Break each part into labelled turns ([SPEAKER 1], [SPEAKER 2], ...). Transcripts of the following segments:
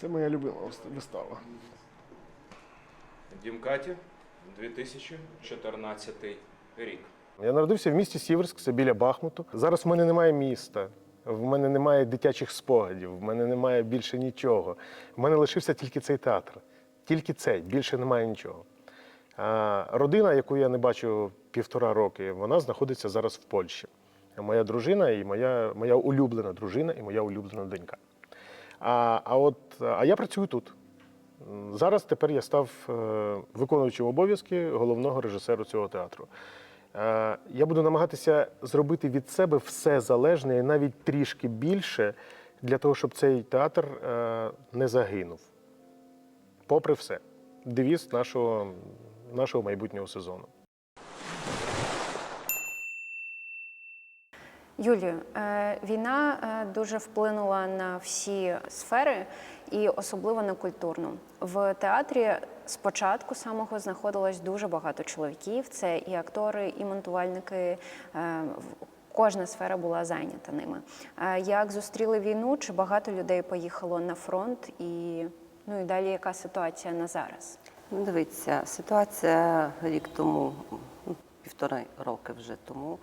[SPEAKER 1] Це моя любима вистава.
[SPEAKER 2] Дімкаті, 2014 рік.
[SPEAKER 1] Я народився в місті Сіверськ, це біля Бахмуту. Зараз в мене немає міста, в мене немає дитячих спогадів, в мене немає більше нічого. В мене лишився тільки цей театр. Тільки цей, більше немає нічого. А родина, яку я не бачу півтора роки, вона знаходиться зараз в Польщі. Моя дружина і моя, моя улюблена дружина і моя улюблена донька. А, а, от, а я працюю тут. Зараз тепер я став е, виконуючим обов'язки головного режисера цього театру. Е, Я буду намагатися зробити від себе все залежне і навіть трішки більше для того, щоб цей театр е, не загинув. Попри все, девіз нашого, нашого майбутнього сезону.
[SPEAKER 3] Юлію, е, війна е, дуже вплинула на всі сфери і особливо на культурну. В театрі спочатку самого знаходилось дуже багато чоловіків. Це і актори, і монтувальники. е, Кожна сфера була зайнята ними. Як зустріли війну? Чи багато людей поїхало на фронт? І ну і далі яка ситуація на зараз?
[SPEAKER 4] Ну, дивіться, ситуація рік тому, півтори роки вже тому,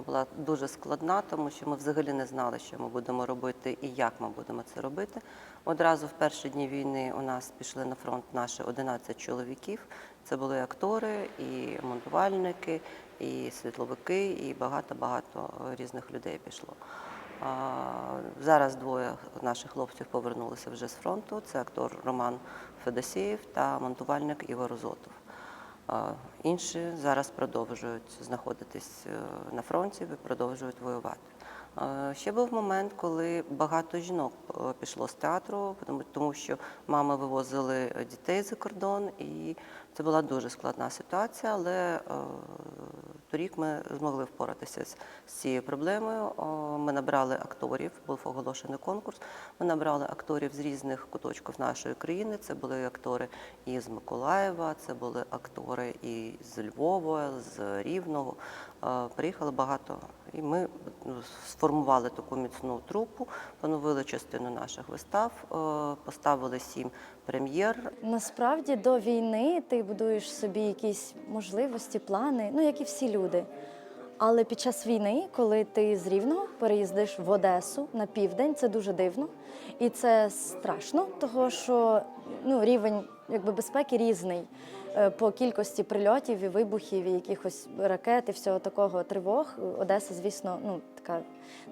[SPEAKER 4] була дуже складна, тому що ми взагалі не знали, що ми будемо робити і як ми будемо це робити. Одразу в перші дні війни у нас пішли на фронт наші 11 чоловіків. Це були актори, і монтувальники, і світловики, і багато-багато різних людей пішло. Зараз двоє наших хлопців повернулися вже з фронту. Це актор Роман Федосієв та монтувальник Ігор Зотов. Інші зараз продовжують знаходитись е, на фронті продовжують воювати. Е, Ще був момент, коли багато жінок е, пішло з театру, тому- що мами вивозили дітей за кордон, і це була дуже складна ситуація, але е, торік ми змогли впоратися з, цією проблемою. Ми набрали акторів, був оголошений конкурс. Ми набрали акторів з різних куточків нашої країни. Це були актори і з Миколаєва, це були актори і з Львова, з Рівного. Е, Приїхало багато. І ми ну, сформували таку міцну трупу, поновили частину наших вистав, е, поставили сім прем'єр.
[SPEAKER 5] Насправді до війни ти будуєш собі якісь можливості, плани, ну як і всі люди. Але під час війни, коли ти з Рівного переїздиш в Одесу на південь, це дуже дивно. І це страшно, того що ну, рівень якби, безпеки різний по кількості прильотів і вибухів, і якихось ракет і всього такого тривог. Одеса, звісно, ну така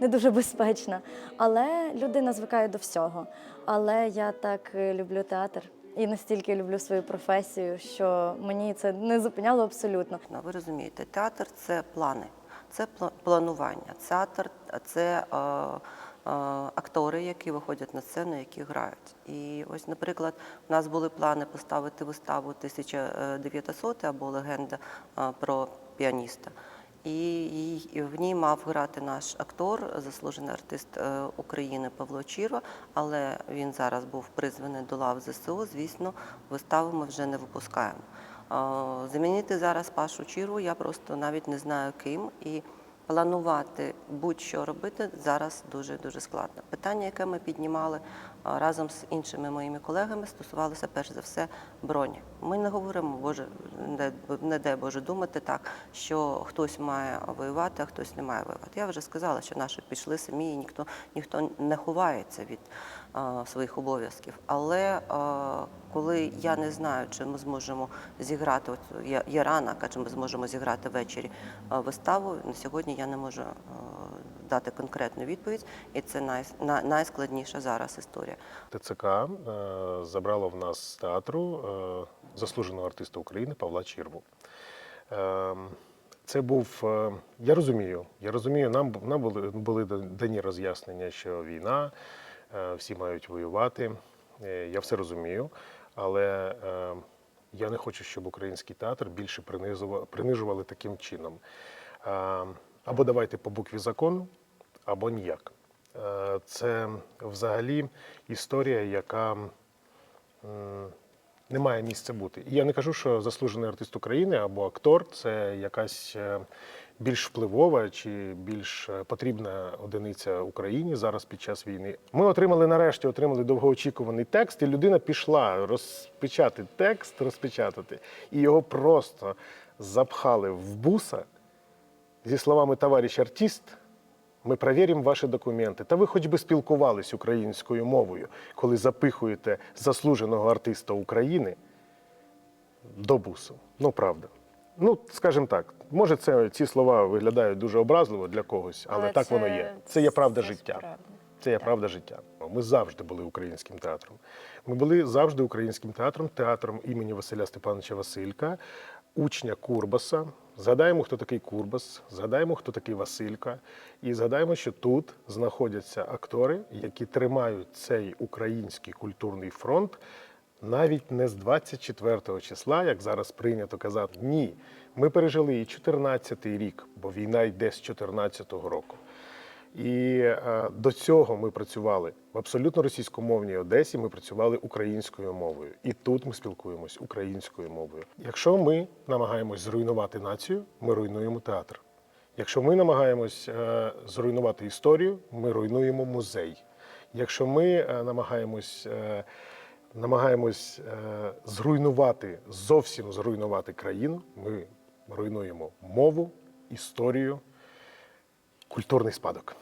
[SPEAKER 5] не дуже безпечна. Але людина звикає до всього. Але я так е, люблю театр і настільки люблю свою професію, що мені це не зупиняло абсолютно.
[SPEAKER 4] Ви розумієте, театр це плани, це пла- планування. Театр це е, е, актори, які виходять на сцену, які грають. І ось, наприклад, у нас були плани поставити виставу 1900 або легенда е, про піаніста. І в ній мав грати наш актор, заслужений артист е, України Павло Чірва, але він зараз був призваний до лав ЗСУ. Звісно, виставу ми вже не випускаємо. Замінити зараз Пашу Чірву я просто навіть не знаю ким. І планувати будь-що робити зараз дуже дуже складно. Питання, яке ми піднімали разом з іншими моїми колегами, стосувалося перш за все броні. Ми не говоримо, Боже, не, дай Боже думати так, що хтось має воювати, а хтось не має воювати. Я вже сказала, що наші пішли самі, і ніхто ніхто не ховається від своїх обов'язків. Але коли я не знаю, чи ми зможемо зіграти, от є, є ранок, а чи ми зможемо зіграти ввечері виставу, на сьогодні я не можу дати конкретну відповідь, і це най, на- найскладніша зараз історія.
[SPEAKER 1] ТЦК е, забрало в нас з театру е, заслуженого артиста України Павла Чірву. Е, Це був, е, я розумію, я розумію, нам, нам були, були дані роз'яснення, що війна, всі мають воювати. Е, Я все розумію, але е, я не хочу, щоб український театр більше принижували таким чином. Е, Або давайте по букві закону, або ніяк. Е, Це взагалі історія, яка м, немає місця бути. І я не кажу, що заслужений артист України або актор це якась е, більш впливова чи більш е, потрібна одиниця Україні зараз під час війни. Ми отримали нарешті отримали довгоочікуваний текст, і людина пішла розпечатати текст, розпечатати, і його просто запхали в буса зі словами товариш артист. Ми перевіримо ваші документи. Та ви хоч би спілкувались українською мовою, коли запихуєте заслуженого артиста України до бусу. Ну, правда. Ну, скажімо так, може, це ці слова виглядають дуже образливо для когось, але, так воно є. Це є правда
[SPEAKER 3] це
[SPEAKER 1] життя.
[SPEAKER 3] справді.
[SPEAKER 1] Це є правда життя. Ми завжди були українським театром. Ми були завжди українським театром, театром імені Василя Степановича Василька, учня Курбаса. Згадаємо, хто такий Курбас, згадаємо, хто такий Василька, і згадаємо, що тут знаходяться актори, які тримають цей український культурний фронт навіть не з 24 числа, як зараз прийнято казати. Ні, ми пережили і 14-й рік, бо війна йде з 14-го року. І е, до цього ми працювали в абсолютно російськомовній Одесі. Ми працювали українською мовою, і тут ми спілкуємось українською мовою. Якщо ми намагаємось зруйнувати націю, ми руйнуємо театр. Якщо ми намагаємось е, зруйнувати історію, ми руйнуємо музей. Якщо ми е, намагаємось, намагаємось зруйнувати, зовсім зруйнувати країну, ми руйнуємо мову, історію, культурний спадок.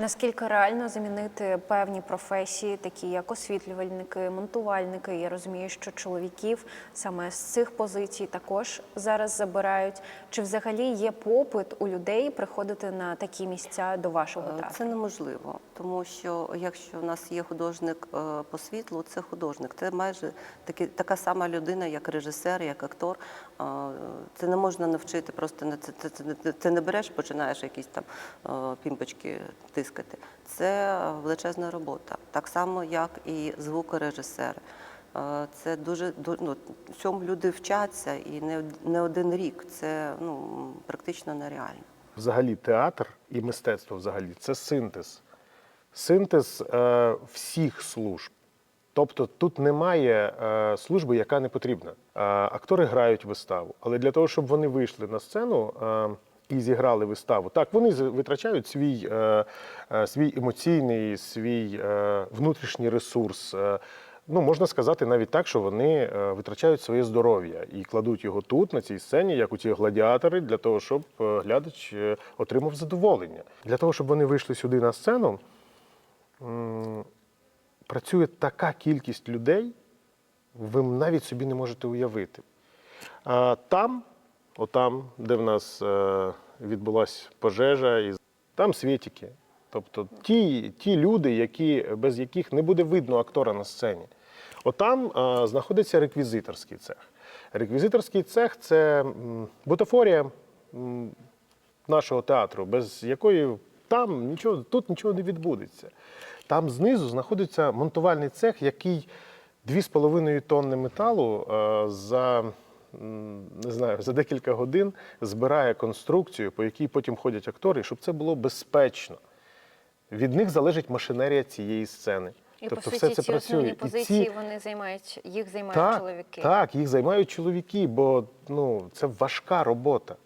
[SPEAKER 3] Наскільки реально замінити певні професії, такі як освітлювальники, монтувальники? Я розумію, що чоловіків саме з цих позицій також зараз забирають. Чи взагалі є попит у людей приходити на такі місця до вашого
[SPEAKER 4] Е,
[SPEAKER 3] театру?
[SPEAKER 4] Це неможливо, тому що якщо в нас є художник е, по світлу, це художник. Це майже таки, така сама людина, як режисер, як актор. Це не можна навчити, просто це, це, не береш, починаєш якісь там пімпочки тискати. Це величезна робота. Так само, як і звукорежисери. Це дуже ду- ну, цьому люди вчаться і не, не один рік. Це ну, практично нереально.
[SPEAKER 1] Взагалі театр і мистецтво взагалі це синтез. Синтез е, всіх служб. Тобто тут немає е, служби, яка не потрібна. Е, актори грають виставу, але для того, щоб вони вийшли на сцену е, і зіграли виставу, так вони витрачають свій, е, е, свій емоційний, свій е, внутрішній ресурс. Е, Ну, можна сказати навіть так, що вони е, витрачають своє здоров'я і кладуть його тут, на цій сцені, як у ті гладіатори, для того, щоб е, глядач е, отримав задоволення. Для того, щоб вони вийшли сюди на сцену, м, працює така кількість людей, ви навіть собі не можете уявити. А там, отам, де в нас е, відбулася пожежа, і там світики. Тобто ті, ті люди, які, без яких не буде видно актора на сцені. Отам е, знаходиться реквізиторський цех. Реквізиторський цех це бутафорія нашого театру, без якої там нічого, тут нічого не відбудеться. Там знизу знаходиться монтувальний цех, який 2,5 тонни металу е, за, не знаю, за декілька годин збирає конструкцію, по якій потім ходять актори, щоб це було безпечно. Від них залежить машинерія цієї сцени.
[SPEAKER 3] І
[SPEAKER 1] тобто
[SPEAKER 3] по
[SPEAKER 1] все це
[SPEAKER 3] ці
[SPEAKER 1] працює. І ці-
[SPEAKER 3] позиції вони займають, їх займають
[SPEAKER 1] так,
[SPEAKER 3] чоловіки.
[SPEAKER 1] Так, їх займають чоловіки, бо ну, це важка робота.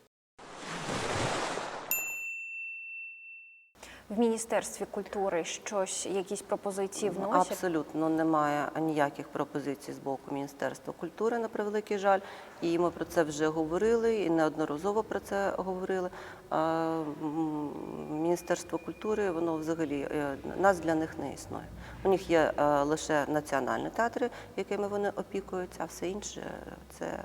[SPEAKER 3] В міністерстві культури щось, якісь пропозиції вносять.
[SPEAKER 4] Абсолютно немає ніяких пропозицій з боку Міністерства культури, на превеликий жаль. І ми про це вже говорили, і неодноразово про це говорили. Міністерство культури, воно взагалі е, нас для них не існує. У них є е, лише національні театри, якими вони опікуються, а все інше це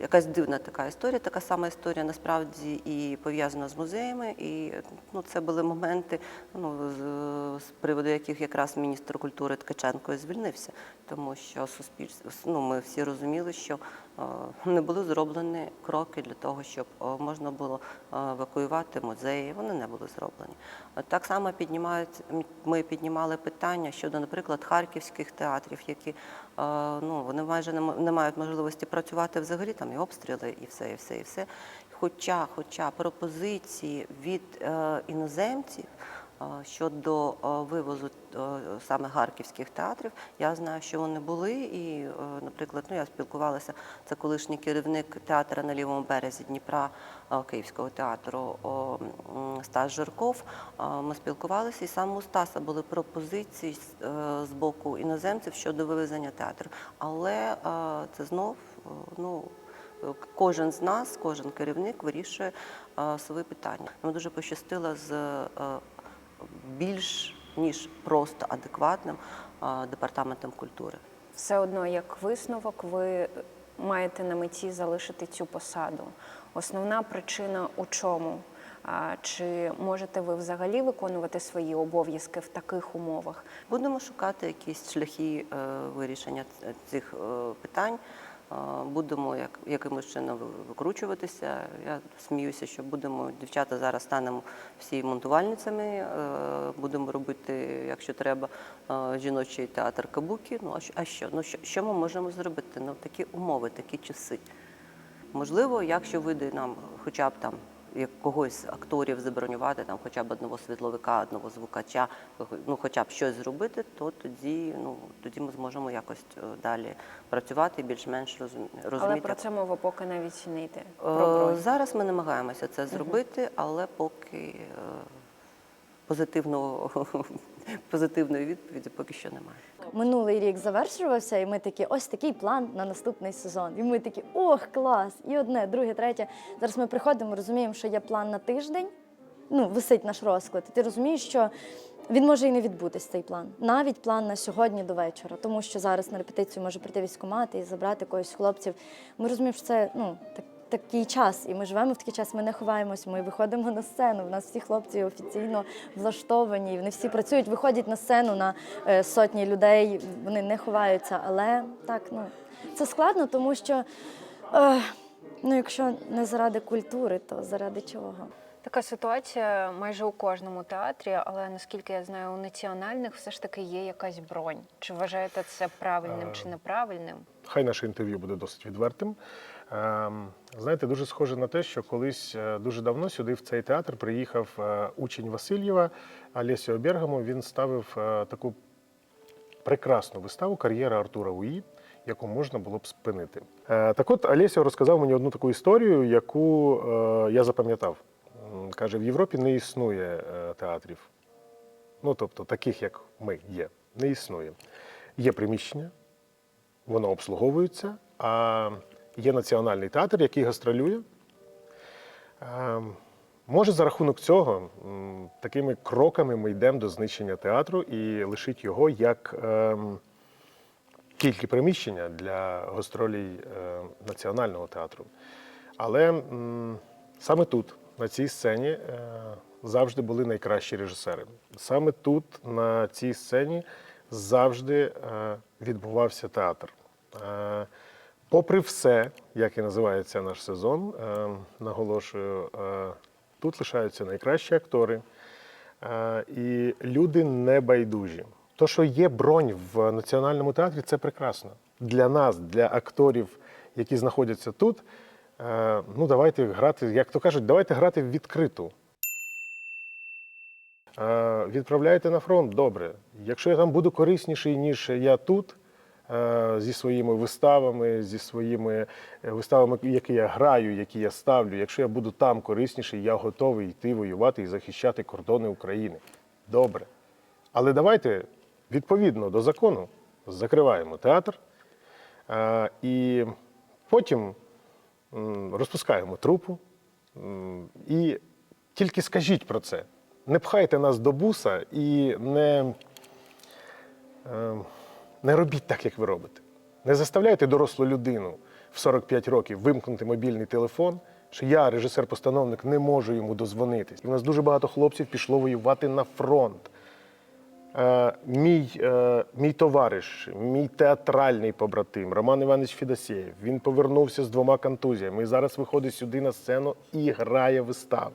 [SPEAKER 4] якась дивна така історія. Така сама історія насправді і пов'язана з музеями. І ну, це були моменти, ну, з, з приводу яких якраз міністр культури Ткаченко звільнився, тому що суспільство, ну, ми всі розуміли, що не були зроблені кроки для того, щоб е, можна було е, евакуювати музеї. Вони не були зроблені. Так само піднімають, ми піднімали питання щодо, наприклад, харківських театрів, які е, ну, вони майже не мають можливості працювати взагалі, там і обстріли, і все, і все, і все. Хоча, хоча пропозиції від е, іноземців Щодо вивозу саме харківських театрів, я знаю, що вони були, і, наприклад, ну я спілкувалася. Це колишній керівник театру на лівому березі Дніпра Київського театру Стас Жирков. Ми спілкувалися, і саме у Стаса були пропозиції з- е, боку іноземців щодо вивезення театру. Але це знов ну. Кожен з нас, кожен керівник вирішує е, свої питання. Нам дуже пощастило з е, більш ніж просто адекватним департаментом культури.
[SPEAKER 3] Все одно, як висновок, ви маєте на меті залишити цю посаду. Основна причина у чому? Чи можете ви взагалі виконувати свої обов'язки в таких умовах?
[SPEAKER 4] Будемо шукати якісь шляхи е, вирішення цих е, питань. Будемо як, якимось чином ви- викручуватися. Я сміюся, що будемо дівчата зараз станемо всі монтувальницями. е, Будемо робити, якщо треба, е, жіночий театр кабуки. Ну а що? Ну що, що ми можемо зробити? Ну такі умови, такі часи. Можливо, якщо вийде нам хоча б там як когось з акторів забронювати, там хоча б одного світловика, одного звукача, ну хоча б щось зробити, то тоді, ну тоді ми зможемо якось е, далі працювати і більш-менш розуміти.
[SPEAKER 3] Але про це мова поки навіть не йде.
[SPEAKER 4] Е,
[SPEAKER 3] Про.
[SPEAKER 4] Зараз ми намагаємося це зробити, але поки е, позитивного позитивної відповіді поки що немає.
[SPEAKER 5] Минулий рік завершувався, і ми такі, ось такий план на наступний сезон. І ми такі, ох, клас! І одне, друге, третє. Зараз ми приходимо, розуміємо, що є план на тиждень. Ну, висить наш розклад. І ти розумієш, що він може і не відбутись цей план. Навіть план на сьогодні до вечора, тому що зараз на репетицію може прийти військкомат і забрати когось хлопців. Ми розуміємо, що це ну так. Такий час, і ми живемо в такий час. Ми не ховаємось. Ми виходимо на сцену. У нас всі хлопці офіційно влаштовані. Вони всі працюють, виходять на сцену на е, сотні людей. Вони не ховаються. Але так, ну це складно, тому що е, ну, якщо не заради культури, то заради чого?
[SPEAKER 3] Така ситуація майже у кожному театрі, але наскільки я знаю, у національних все ж таки є якась бронь. Чи вважаєте це правильним чи неправильним?
[SPEAKER 1] Хай наше інтерв'ю буде досить відвертим. Ем, Знаєте, дуже схоже на те, що колись е, дуже давно сюди в цей театр приїхав е, учень Васильєва Олесіо Бергамо. Він ставив е, таку прекрасну виставу кар'єра Артура Уї, яку можна було б спинити. Так от Олесіо розказав мені одну таку історію, яку я запам'ятав. Каже, в Європі не існує театрів. Ну, тобто, таких, як ми є, не існує. Є приміщення, воно обслуговується, а є національний театр, який гастролює. Е, Може, за рахунок цього такими кроками ми йдемо до знищення театру і лишить його як ем, тільки приміщення для гастролей е, національного театру. Але саме тут, на цій сцені, е, завжди були найкращі режисери. Саме тут, на цій сцені, завжди е, відбувався театр. Попри все, як і називається наш сезон, е, наголошую, е, тут лишаються найкращі актори е, і люди небайдужі. То, що є бронь в національному театрі, це прекрасно. Для нас, для акторів, які знаходяться тут, ну давайте грати, як то кажуть, давайте грати в відкриту. Е, Відправляєте на фронт, добре. Якщо я там буду корисніший, ніж я тут, зі своїми виставами, зі своїми е, виставами, які я граю, які я ставлю, якщо я буду там корисніший, я готовий йти воювати і захищати кордони України. Добре. Але давайте відповідно до закону закриваємо театр е, і потім розпускаємо трупу. І тільки скажіть про це. Не пхайте нас до буса і не, е, не робіть так, як ви робите. Не заставляйте дорослу людину в 45 років вимкнути мобільний телефон, що я, режисер-постановник, не можу йому дозвонитись. У нас дуже багато хлопців пішло воювати на фронт. Е, мій, е, мій товариш, мій театральний побратим Роман Іванович Федосєєв, він повернувся з двома контузіями і зараз виходить сюди на сцену і грає вистави.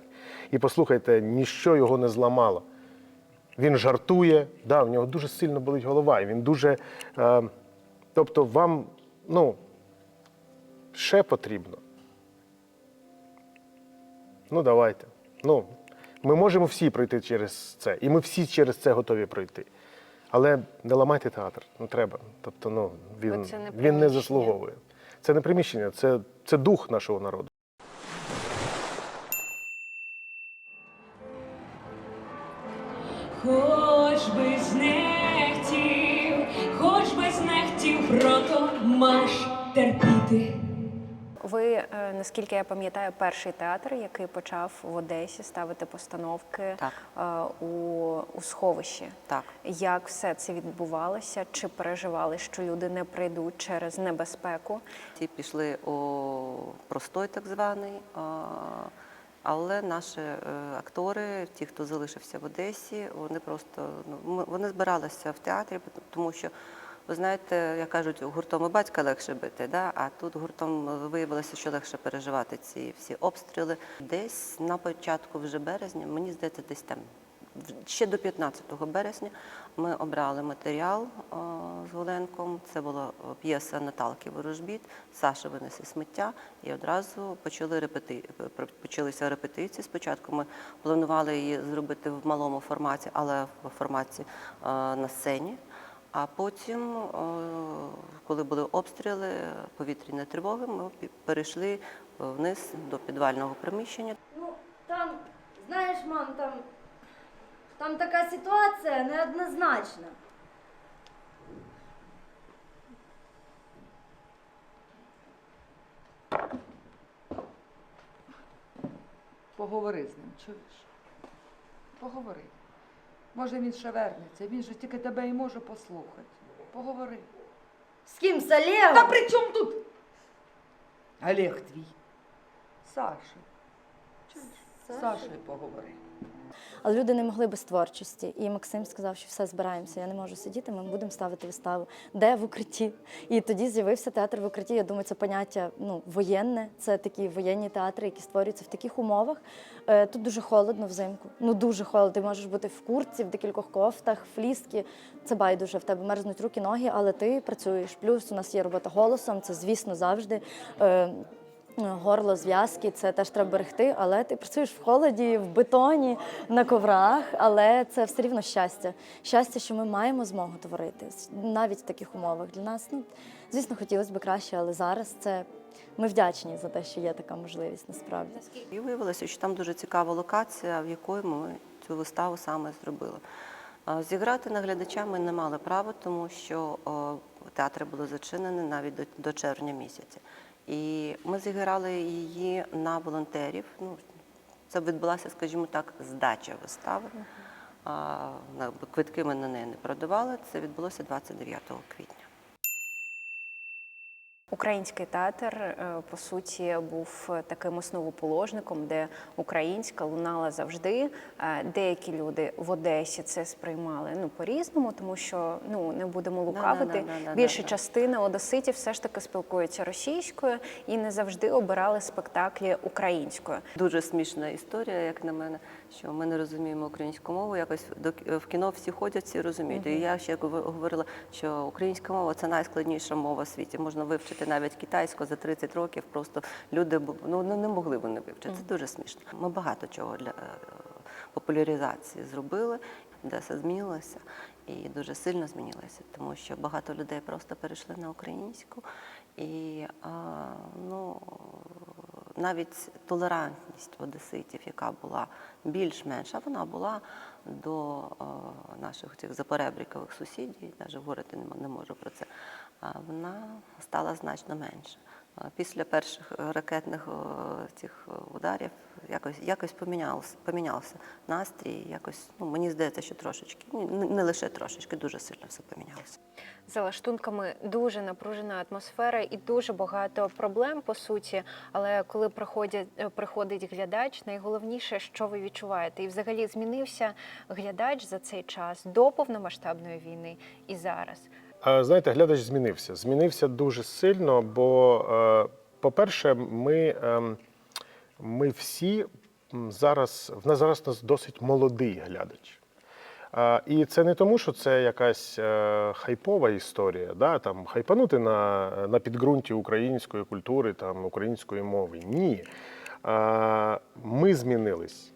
[SPEAKER 1] І послухайте, ніщо його не зламало. Він жартує, да, в нього дуже сильно болить голова, і він дуже. Е, тобто, вам, ну, ще потрібно. Ну, давайте. Ну, Ми можемо всі пройти через це, і ми всі через це готові пройти. Але не ламайте театр, не треба. Тобто, ну, він,
[SPEAKER 3] це не
[SPEAKER 1] він не заслуговує. Це не приміщення, це, це дух нашого народу.
[SPEAKER 2] Хоч би знехтів, хоч би знехтів, прото маш терпіти.
[SPEAKER 3] Ви, е, наскільки я пам'ятаю, перший театр, який почав в Одесі ставити постановки
[SPEAKER 4] Так.
[SPEAKER 3] е, у, у сховищі.
[SPEAKER 4] Так.
[SPEAKER 3] Як все це відбувалося? Чи переживали, що люди не прийдуть через небезпеку?
[SPEAKER 4] Ті пішли у простой так званий. Але наші е, актори, ті, хто залишився в Одесі, вони просто ну, вони збиралися в театрі, тому що, ви знаєте, як кажуть, гуртом і батька легше бити, да? а тут гуртом виявилося, що легше переживати ці всі обстріли. Десь на початку вже березня, мені здається, десь там ще до 15 березня ми обрали матеріал а, з Голенком. Це була п'єса Наталки Ворожбіт, Саша винесе сміття, і одразу почали репети... почалися репетиції. Спочатку ми планували її зробити в малому форматі, але в форматі на сцені. А потім, е, коли були обстріли, повітряні тривоги, ми перейшли вниз до підвального приміщення.
[SPEAKER 5] Ну, там, знаєш, мам, там, там така ситуація неоднозначна.
[SPEAKER 6] Поговори з ним, чуєш? Поговори. Може, він ще вернеться, він же тільки тебе і може послухати. Поговори.
[SPEAKER 5] З ким з Олегом?
[SPEAKER 6] Та при чому тут? Олег твій. Саша. Чуєш? З Сашею поговори.
[SPEAKER 5] Але люди не могли без творчості. І Максим сказав, що все збираємося. Я не можу сидіти, ми будемо ставити виставу. Де в укритті? І тоді з'явився театр в укритті. Я думаю, це поняття ну, воєнне. Це такі воєнні театри, які створюються в таких умовах. Е, Тут дуже холодно взимку. Ну дуже холодно. Ти можеш бути в куртці, в декількох кофтах, фліски. Це байдуже. В тебе мерзнуть руки, ноги, але ти працюєш. Плюс у нас є робота голосом. Це звісно завжди. Горло, зв'язки, це теж треба берегти, але ти працюєш в холоді, в бетоні, на коврах, але це все рівно щастя. Щастя, що ми маємо змогу творити навіть в таких умовах. Для нас, ну звісно, хотілося б краще, але зараз це ми вдячні за те, що є така можливість насправді.
[SPEAKER 4] І виявилося, що там дуже цікава локація, в якої ми цю виставу саме зробили. Зіграти на глядача ми не мали права, тому що театри були зачинені навіть до червня місяця. І ми зіграли її на волонтерів. Ну, це відбулася, скажімо так, здача вистави. А, Квитки ми на неї не продавали. Це відбулося 29 квітня.
[SPEAKER 3] Український театр, е, по суті, був таким основоположником, де українська лунала завжди. Е, Деякі люди в Одесі це сприймали ну по-різному, тому що ну не будемо лукавити. Більша частина одеситів все ж таки спілкується російською і не завжди обирали спектаклі українською.
[SPEAKER 4] Дуже смішна історія, як на мене, що ми не розуміємо українську мову. Якось до в кіно всі ходять, всі розуміють. І я ще гов- говорила, що українська мова це найскладніша мова в світі. Можна вивчити навіть китайську за 30 років. Просто люди ну, не не могли вони вивчити. Це дуже смішно. Ми багато чого для е, популяризації зробили, де все змінилося. І дуже сильно змінилося, тому що багато людей просто перейшли на українську. І а, ну, навіть толерантність одеситів, яка була більш-менш, а вона була до е, наших цих запоребрікових сусідів, навіть говорити не, не можу про це, а вона стала значно менше. Після перших е, ракетних цих е, ударів якось, якось помінявся, помінявся настрій, якось, ну, мені здається, що трошечки, не не лише трошечки, дуже сильно все помінялося.
[SPEAKER 3] За лаштунками дуже напружена атмосфера і дуже багато проблем по суті. Але коли приходять е, приходить глядач, найголовніше, що ви відчуваєте, і взагалі змінився глядач за цей час до повномасштабної війни і зараз.
[SPEAKER 1] Знаєте, глядач змінився. Змінився дуже сильно, бо, е, по-перше, ми, ем, ми всі зараз, в нас зараз нас досить молодий глядач. І це не тому, що це якась е, хайпова історія, да, там, хайпанути на, на підґрунті української культури, там, української мови. Ні. Ми змінились.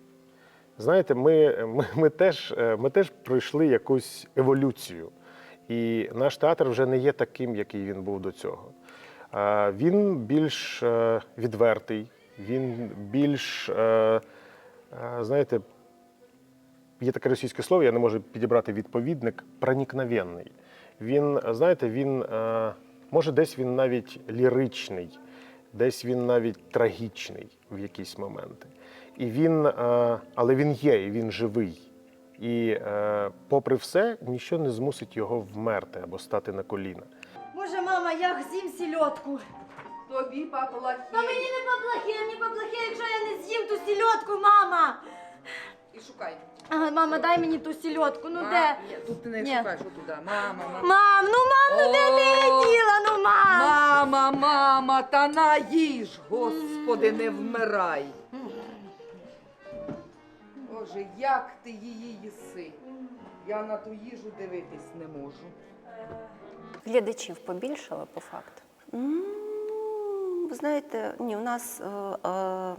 [SPEAKER 1] Знаєте, ми, ми, ми, теж, е, ми теж пройшли якусь еволюцію. І наш театр вже не є таким, який він був до цього. Він більш е, відвертий, він більш, е, е, знаєте, є таке російське слово, я не можу підібрати відповідник, проникновенний. Він, знаєте, він може десь він навіть ліричний, десь він навіть трагічний в якісь моменти. І він, але він є, і він живий. І е, попри все, нічого не змусить його вмерти або стати на коліна.
[SPEAKER 7] Боже, мама, я з'їм сільотку.
[SPEAKER 6] Тобі поплохіє.
[SPEAKER 7] Та мені не поплохе, мені поплохе, якщо я не з'їм ту сільотку, мама.
[SPEAKER 6] І шукай.
[SPEAKER 7] Ага, мама, дай мені ту сільотку, ну
[SPEAKER 6] Ма-
[SPEAKER 7] де?
[SPEAKER 6] Ні, тут ти не
[SPEAKER 7] Ні.
[SPEAKER 6] шукаєш отуда. Мама, мама.
[SPEAKER 7] Мам, ну мам, ну де ти її діла, ну мам.
[SPEAKER 6] Мама, мама, та наїж, Господи, не вмирай. Боже, як ти її їси? Я на ту їжу дивитись не можу.
[SPEAKER 3] Глядачів побільшало по факту.
[SPEAKER 4] Ви знаєте, ні, у нас е, е,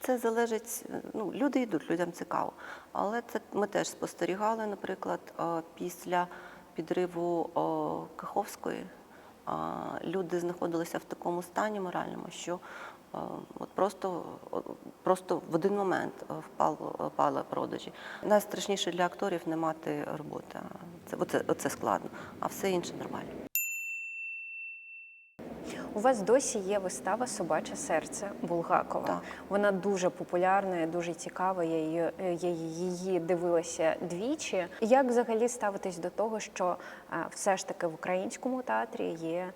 [SPEAKER 4] це залежить. Ну, люди йдуть, людям цікаво. Але це ми теж спостерігали, наприклад, е, після підриву е, Каховської. е, Люди знаходилися в такому стані моральному, що от просто, просто в один момент е, впало, впали продажі. Найстрашніше для акторів не мати роботи. Це оце, оце складно, а все інше нормально.
[SPEAKER 3] У вас досі є вистава Собаче серце Булгакова.
[SPEAKER 4] Так.
[SPEAKER 3] Вона дуже популярна, дуже цікава. Я її, е, я її дивилася двічі. Як взагалі ставитись до того, що е, все ж таки в українському театрі є е,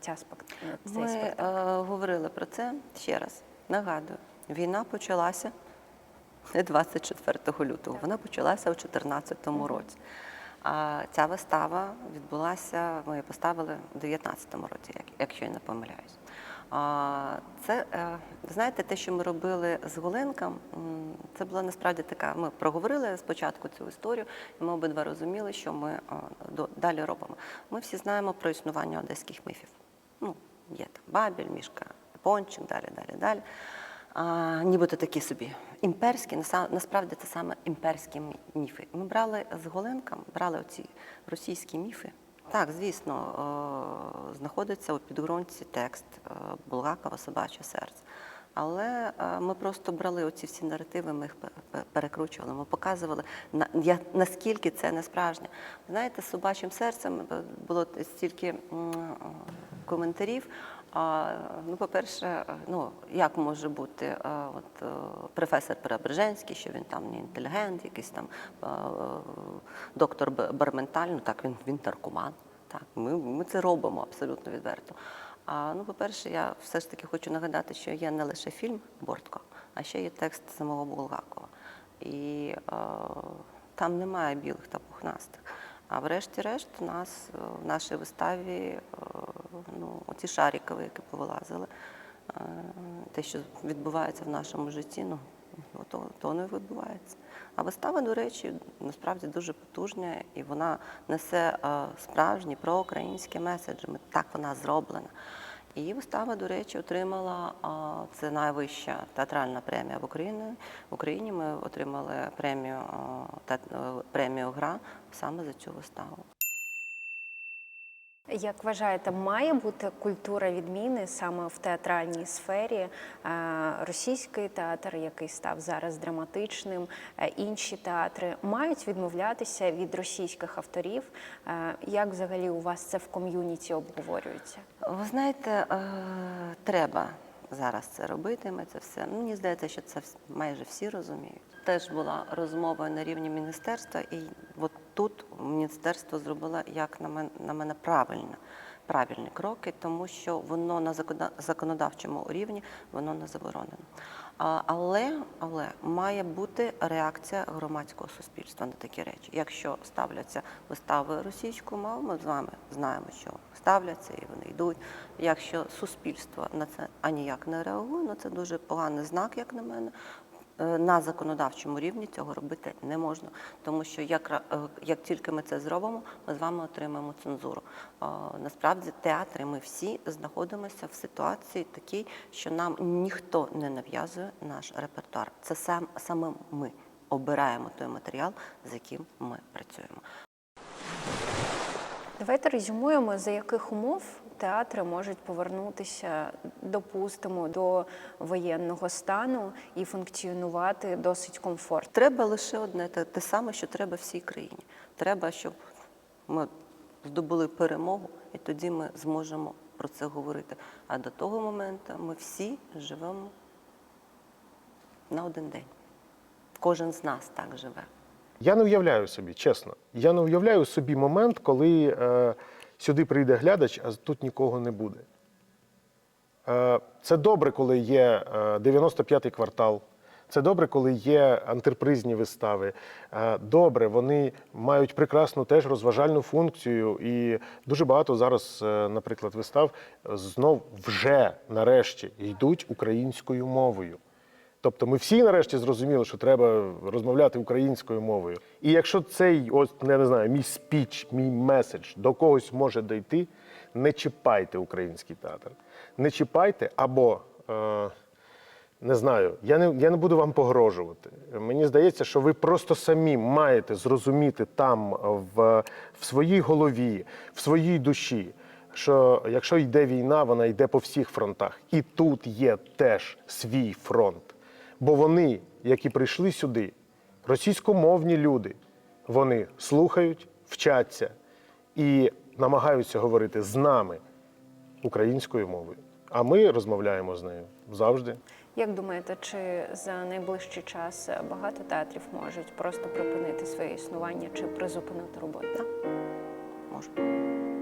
[SPEAKER 3] ця спек... цей
[SPEAKER 4] Ми
[SPEAKER 3] спектакль?
[SPEAKER 4] е, говорили про це ще раз. Нагадую, війна почалася не 24 лютого, вона почалася у 2014 році. А ця вистава відбулася, ми її поставили у 2019 році, як- якщо я не помиляюсь. Це, е, знаєте, те, що ми робили з Голенком, це була насправді така. Ми проговорили спочатку цю історію, і ми обидва розуміли, що ми е, далі робимо. Ми всі знаємо про існування одеських міфів. Ну, є там Бабель, Мішка, Пончик, далі, далі, далі. А, нібито такі собі імперські, насправді це саме імперські міфи. Ми брали з Голенком, брали оці російські міфи. Так, звісно, е, знаходиться у підґрунті текст е, Булгакова Собаче серце. Але е, ми просто брали оці всі наративи, ми їх пе- пе- перекручували. Ми показували, наскільки це не справжнє. Знаєте, з собачим серцем було стільки коментарів. Ну, по-перше, ну як може бути е, от, е, професор Преображенський, що він там не інтелігент, якийсь там е, доктор Барменталь, ну так він, він наркоман. Так, ми, ми це робимо абсолютно відверто. А ну, по-перше, я все ж таки хочу нагадати, що є не лише фільм Бортко, а ще є текст самого Булгакова. І е, там немає білих та пухнастих. А врешті-решт, у нас е, в нашій виставі е, ну, оці шарікові, які повилазили, е, те, що відбувається в нашому житті, ну, то, то не відбувається. А вистава, до речі, насправді дуже потужна, і вона несе справжні проукраїнські меседжі. Так вона зроблена. І вистава, до речі, отримала це найвища театральна премія в Україні. В Україні ми отримали премію е, премію Гра саме за цю виставу.
[SPEAKER 3] Як вважаєте, має бути культура відміни саме в театральній сфері? Е, Російський театр, який став зараз драматичним, е, інші театри мають відмовлятися від російських авторів. Е, Як взагалі у вас це в ком'юніті обговорюється?
[SPEAKER 4] Ви знаєте, треба зараз це робити. Ми це все. Ну, Мені здається, що це майже всі розуміють. Теж була розмова на рівні міністерства, і от тут міністерство зробило, як на мене, на мене правильно. Правильні кроки, тому що воно на законо- законодавчому рівні воно не заборонено. Але, але має бути реакція громадського суспільства на такі речі. Якщо ставляться вистави російською мовою, ми з вами знаємо, що ставляться і вони йдуть. Якщо суспільство на це аніяк не реагує, ну це дуже поганий знак, як на мене. Е, На законодавчому рівні цього робити не можна, тому що як, е, як тільки ми це зробимо, ми з вами отримаємо цензуру. Насправді, театри ми всі знаходимося в ситуації такій, що нам ніхто не нав'язує наш репертуар. Це сам саме ми обираємо той матеріал, з яким ми працюємо.
[SPEAKER 3] Давайте резюмуємо, за яких умов театри можуть повернутися, допустимо, до воєнного стану і функціонувати досить комфортно.
[SPEAKER 4] Треба лише одне те, те саме, що треба всій країні. Треба, щоб ми здобули перемогу, і тоді ми зможемо про це говорити. А до того моменту ми всі живемо на один день. Кожен з нас так живе.
[SPEAKER 1] Я не уявляю собі, чесно. Я не уявляю собі момент, коли е, сюди прийде глядач, а тут нікого не буде. Е, це добре, коли є е, 95-й квартал. Це добре, коли є антрепризні вистави. Е, Добре, вони мають прекрасну теж розважальну функцію. І дуже багато зараз, е, наприклад, вистав знов вже нарешті йдуть українською мовою. Тобто ми всі нарешті зрозуміли, що треба розмовляти українською мовою. І якщо цей, ось я не знаю, мій спіч, мій меседж до когось може дойти, не чіпайте український театр. Не чіпайте або. Е, не знаю, я не, я не буду вам погрожувати. Мені здається, що ви просто самі маєте зрозуміти там в, в своїй голові, в своїй душі, що якщо йде війна, вона йде по всіх фронтах. І тут є теж свій фронт. Бо вони, які прийшли сюди, російськомовні люди, вони слухають, вчаться і намагаються говорити з нами українською мовою. А ми розмовляємо з нею завжди.
[SPEAKER 3] Як думаєте, чи за найближчий час багато театрів можуть просто припинити своє існування чи призупинити роботу?
[SPEAKER 4] Можна.